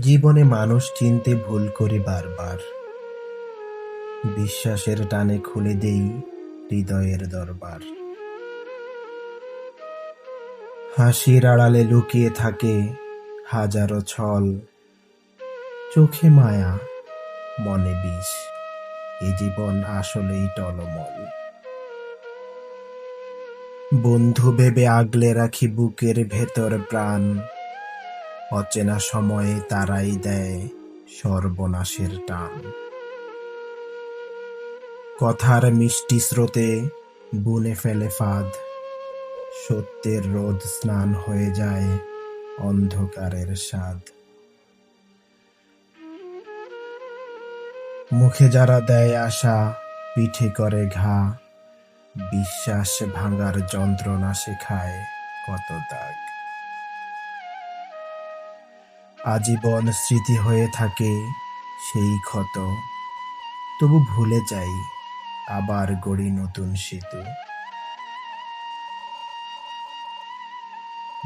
জীবনে মানুষ চিনতে ভুল করি বারবার। বিশ্বাসের টানে খুলে দেই হৃদয়ের দরবার। হাসির আড়ালে লুকিয়ে থাকে হাজারো ছল। চোখে মায়া, মনে বিষ। এ জীবন আসলেই টলমল। বন্ধু ভেবে আগলে রাখি বুকের ভেতর প্রাণ। অচেনা সময়ে তারাই দেয় সর্বনাশের টান। কথার মিষ্টি স্রোতে বুনে ফেলে ফাঁদ। সত্যের রোদ স্নান হয়ে যায় অন্ধকারের স্বাদ। মুখে যারা দেয় আশা, পিঠে করে ঘা। বিশ্বাস ভাঙার যন্ত্রণা শেখায় কত দাগ। আজীবন স্মৃতি হয়ে থাকে সেই ক্ষত। তবু ভুলে যাই আবার গড়ি নতুন সেতু।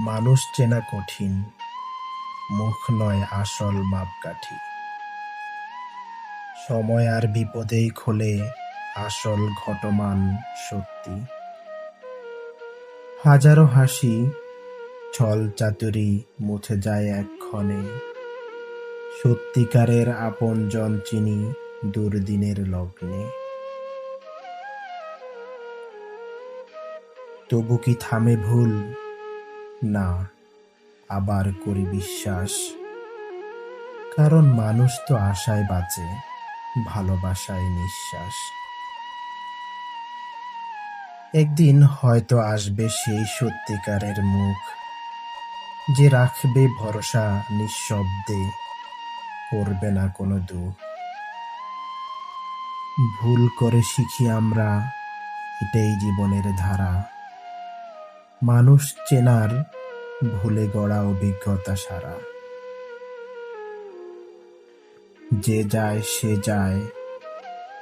মানুষ চেনা কঠিন, মুখ নয় আসল মাপকাঠি। সময় আর বিপদেই খোলে আসল ঘটমান সত্যি। হাজারো হাসি ছল চাতুরি মুছে যায় এক্ষণে সত্যিকারের আপন জন চিনি দুর্দিনের লগ্নে। তবু কি থামে ভুল? না, আবার করি বিশ্বাস। কারণ মানুষ তো আশায় বাঁচে, ভালোবাসায় নিঃশ্বাস। একদিন হয়তো আসবে সেই সত্যিকারের মুখ। যে রাখবে ভরসা নিঃশব্দে করবে না কোনো দুঃখ ভুল করে শিখি আমরা এটাই জীবনের ধারা। মানুষ চেনার ভুলে গড়া অভিজ্ঞতা সারা। যে যায় সে যায়,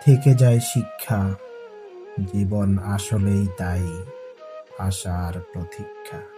থেকে যায় শিক্ষা, জীবন আসলেই তাই আশার প্রতীক্ষা।